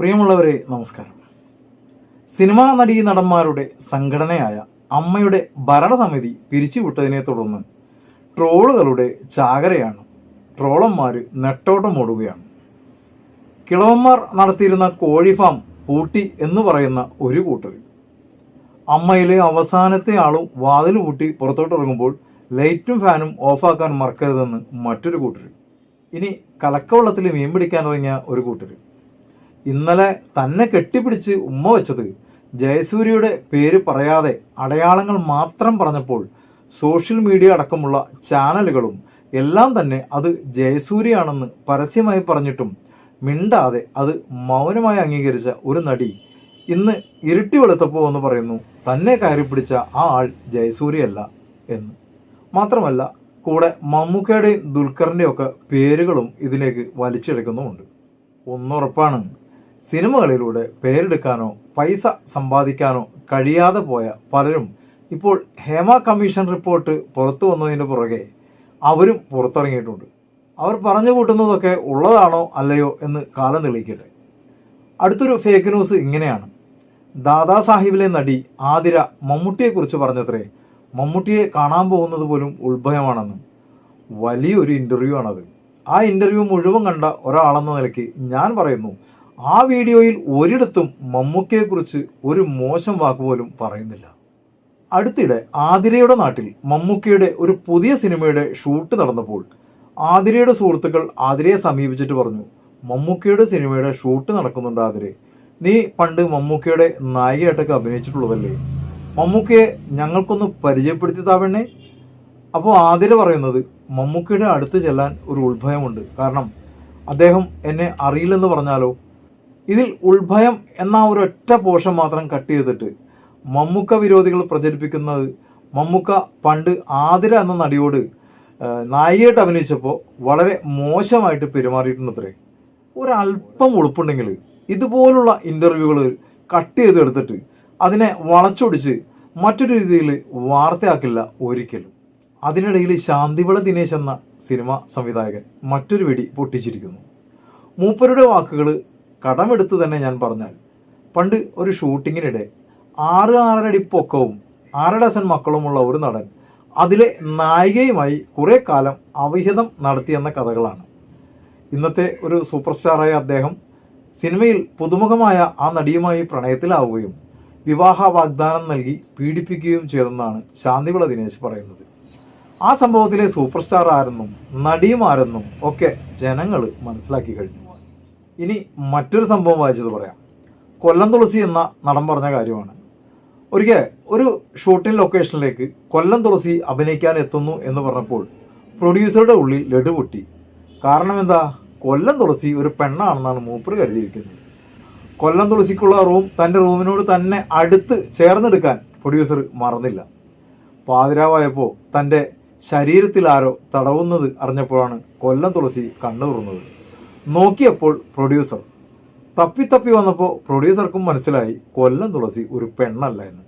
പ്രിയമുള്ളവരെ നമസ്കാരം. സിനിമാ നടീ നടന്മാരുടെ സംഘടനയായ അമ്മയുടെ ഭരണസമിതി പിരിച്ചുവിട്ടതിനെ തുടർന്ന് ട്രോളുകളുടെ ചാകരയാണ് ട്രോളന്മാർ നെട്ടോട്ടം ഓടുകയാണ് കിളവന്മാർ നടത്തിയിരുന്ന കോഴി ഫാം പൂട്ടി എന്ന് പറയുന്ന ഒരു കൂട്ടർ അമ്മയിലെ അവസാനത്തെ ആളും വാതിൽ പൂട്ടി പുറത്തോട്ട് ഇറങ്ങുമ്പോൾ ലൈറ്റും ഫാനും ഓഫാക്കാൻ മറക്കരുതെന്ന് മറ്റൊരു കൂട്ടർ ഇനി കലക്കവെള്ളത്തിൽ മീൻ പിടിക്കാൻ ഇറങ്ങിയ ഒരു കൂട്ടർ ഇന്നലെ തന്നെ കെട്ടിപ്പിടിച്ച് ഉമ്മ വെച്ചത്. ജയസൂര്യയുടെ പേര് പറയാതെ അടയാളങ്ങൾ മാത്രം പറഞ്ഞപ്പോൾ സോഷ്യൽ മീഡിയ അടക്കമുള്ള ചാനലുകളും എല്ലാം തന്നെ അത് ജയസൂര്യയാണെന്ന് പരസ്യമായി പറഞ്ഞിട്ടും മിണ്ടാതെ അത് മൗനമായി അംഗീകരിച്ച ഒരു നടി ഇന്ന് ഇരുട്ടി വെളുത്തപ്പോൾ എന്ന് പറയുന്നു തന്നെ കയറി പിടിച്ച ആ ആൾ ജയസൂര്യയല്ല എന്ന്. മാത്രമല്ല കൂടെ മമ്മൂക്കയുടെയും ദുൽഖറിന്റെയും ഒക്കെ പേരുകളും ഇതിലേക്ക് വലിച്ചെടുക്കുന്നുമുണ്ട്. ഒന്നുറപ്പാണ്. സിനിമകളിലൂടെ പേരെടുക്കാനോ പൈസ സമ്പാദിക്കാനോ കഴിയാതെ പോയ പലരും ഇപ്പോൾ ഹേമ കമ്മീഷൻ റിപ്പോർട്ട് പുറത്തു വന്നതിന്റെ പുറകെ അവരും പുറത്തിറങ്ങിയിട്ടുണ്ട്. അവർ പറഞ്ഞു കൂട്ടുന്നതൊക്കെ ഉള്ളതാണോ അല്ലയോ എന്ന് കാലം തെളിയിക്കട്ടെ. അടുത്തൊരു ഫേക്ക് ന്യൂസ് ഇങ്ങനെയാണ്. ദാദാ സാഹിബിലെ നടി ആതിര മമ്മൂട്ടിയെക്കുറിച്ച് പറഞ്ഞത്രേ മമ്മൂട്ടിയെ കാണാൻ പോകുന്നത് പോലും ഉത്ഭയമാണെന്ന് വലിയൊരു ഇന്റർവ്യൂ ആണത്. ആ ഇന്റർവ്യൂ മുഴുവൻ കണ്ട ഒരാളെന്ന നിലയ്ക്ക് ഞാൻ പറയുന്നു ആ വീഡിയോയിൽ ഒരിടത്തും മമ്മൂക്കയെക്കുറിച്ച് ഒരു മോശം വാക്ക് പോലും പറയുന്നില്ല. അടുത്തിടെ ആതിരയുടെ നാട്ടിൽ മമ്മൂക്കയുടെ ഒരു പുതിയ സിനിമയുടെ ഷൂട്ട് നടന്നപ്പോൾ ആതിരയുടെ സുഹൃത്തുക്കൾ ആതിരയെ സമീപിച്ചിട്ട് പറഞ്ഞു മമ്മൂക്കയുടെ സിനിമയുടെ ഷൂട്ട് നടക്കുന്നുണ്ട് ആതിരെ. നീ പണ്ട് മമ്മൂക്കയുടെ നായികയായിട്ടൊക്കെ അഭിനയിച്ചിട്ടുള്ളതല്ലേ? മമ്മൂക്കയെ ഞങ്ങൾക്കൊന്ന് പരിചയപ്പെടുത്തി താവണ്ണേ അപ്പോൾ ആതിര പറയുന്നത് മമ്മൂക്കയുടെ അടുത്ത് ചെല്ലാൻ ഒരു ഉത്ഭയമുണ്ട് കാരണം അദ്ദേഹം എന്നെ അറിയില്ലെന്ന് പറഞ്ഞാലോ? ഇതിൽ ഉത്ഭയം എന്ന ഒരു ഒറ്റ പോഷൻ മാത്രം കട്ട് ചെയ്തിട്ട് മമ്മൂക്ക വിരോധികൾ പ്രചരിപ്പിക്കുന്നത് മമ്മൂക്ക പണ്ട് ആതിര എന്ന നടിയോട് നായികയായിട്ട് അഭിനയിച്ചപ്പോൾ വളരെ മോശമായിട്ട് പെരുമാറിയിട്ടുണ്ടത്രേ. ഒരല്പം ഉളുപ്പുണ്ടെങ്കിൽ ഇതുപോലുള്ള ഇന്റർവ്യൂകൾ കട്ട് ചെയ്തെടുത്തിട്ട് അതിനെ വളച്ചൊടിച്ച് മറ്റൊരു രീതിയിൽ വാർത്തയാക്കില്ല ഒരിക്കലും. അതിനിടയിൽ ശാന്തിവിള ദിനേശ് എന്ന സിനിമ സംവിധായകൻ മറ്റൊരു വെടി പൊട്ടിച്ചിരിക്കുന്നു. മൂപ്പരുടെ വാക്കുകൾ കടമെടുത്ത് തന്നെ ഞാൻ പറഞ്ഞാൽ പണ്ട് ഒരു ഷൂട്ടിങ്ങിനിടെ ആറ് ആറരടി പൊക്കവും ആറ് ഡസൻ മക്കളുമുള്ള ഒരു നടൻ അതിലെ നായികയുമായി കുറേ കാലം അവിഹിതം നടത്തിയെന്ന കഥകളാണ്. ഇന്നത്തെ ഒരു സൂപ്പർ സ്റ്റാറായ അദ്ദേഹം സിനിമയിൽ പുതുമുഖമായ ആ നടിയുമായി പ്രണയത്തിലാവുകയും വിവാഹ വാഗ്ദാനം നൽകി പീഡിപ്പിക്കുകയും ചെയ്തെന്നാണ് ശാന്തിവിള ദിനേശ് പറയുന്നത്. ആ സംഭവത്തിലെ സൂപ്പർ സ്റ്റാർ ആരെന്നും നടിയും ആരെന്നും ഒക്കെ ജനങ്ങൾ മനസ്സിലാക്കി കഴിഞ്ഞു. ഇനി മറ്റൊരു സംഭവം വായിച്ചത് പറയാം. കൊല്ലം തുളസി എന്ന നടൻ പറഞ്ഞ കാര്യമാണ്. ഒരിക്കൽ ഒരു ഷൂട്ടിംഗ് ലൊക്കേഷനിലേക്ക് കൊല്ലം തുളസി അഭിനയിക്കാൻ എത്തുന്നു എന്ന് പറഞ്ഞപ്പോൾ പ്രൊഡ്യൂസറുടെ ഉള്ളിൽ ലഡു പൊട്ടി. കാരണം എന്താ? കൊല്ലം തുളസി ഒരു പെണ്ണാണെന്നാണ് മൂപ്പർ കരുതിയിരിക്കുന്നത്. കൊല്ലം തുളസിക്കുള്ള റൂം തന്റെ റൂമിനോട് തന്നെ അടുത്ത് ചേർന്നെടുക്കാൻ പ്രൊഡ്യൂസർ മറന്നില്ല. പാതിരാവായപ്പോൾ തന്റെ ശരീരത്തിൽ ആരോ തടവുന്നത് അറിഞ്ഞപ്പോഴാണ് കൊല്ലം തുളസി കണ്ണു തുറന്നത് നോക്കിയപ്പോൾ പ്രൊഡ്യൂസർ തപ്പി തപ്പി വന്നപ്പോൾ പ്രൊഡ്യൂസർക്കും മനസ്സിലായി കൊല്ലം തുളസി ഒരു പെണ്ണല്ല എന്ന്.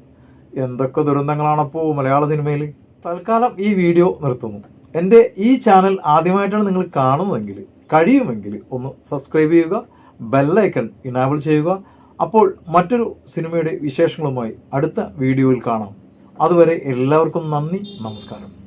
എന്തൊക്കെ ദുരന്തങ്ങളാണപ്പോൾ മലയാള സിനിമയിൽ തൽക്കാലം ഈ വീഡിയോ നിർത്തുന്നു. എന്റെ ഈ ചാനൽ ആദ്യമായിട്ടാണ് നിങ്ങൾ കാണുന്നതെങ്കിൽ കഴിയുമെങ്കിൽ ഒന്ന് സബ്സ്ക്രൈബ് ചെയ്യുക ബെല്ലൈക്കൺ ഇനാബിൾ ചെയ്യുക. അപ്പോൾ മറ്റൊരു സിനിമയുടെ വിശേഷങ്ങളുമായി അടുത്ത വീഡിയോയിൽ കാണാം. അതുവരെ എല്ലാവർക്കും നന്ദി നമസ്കാരം.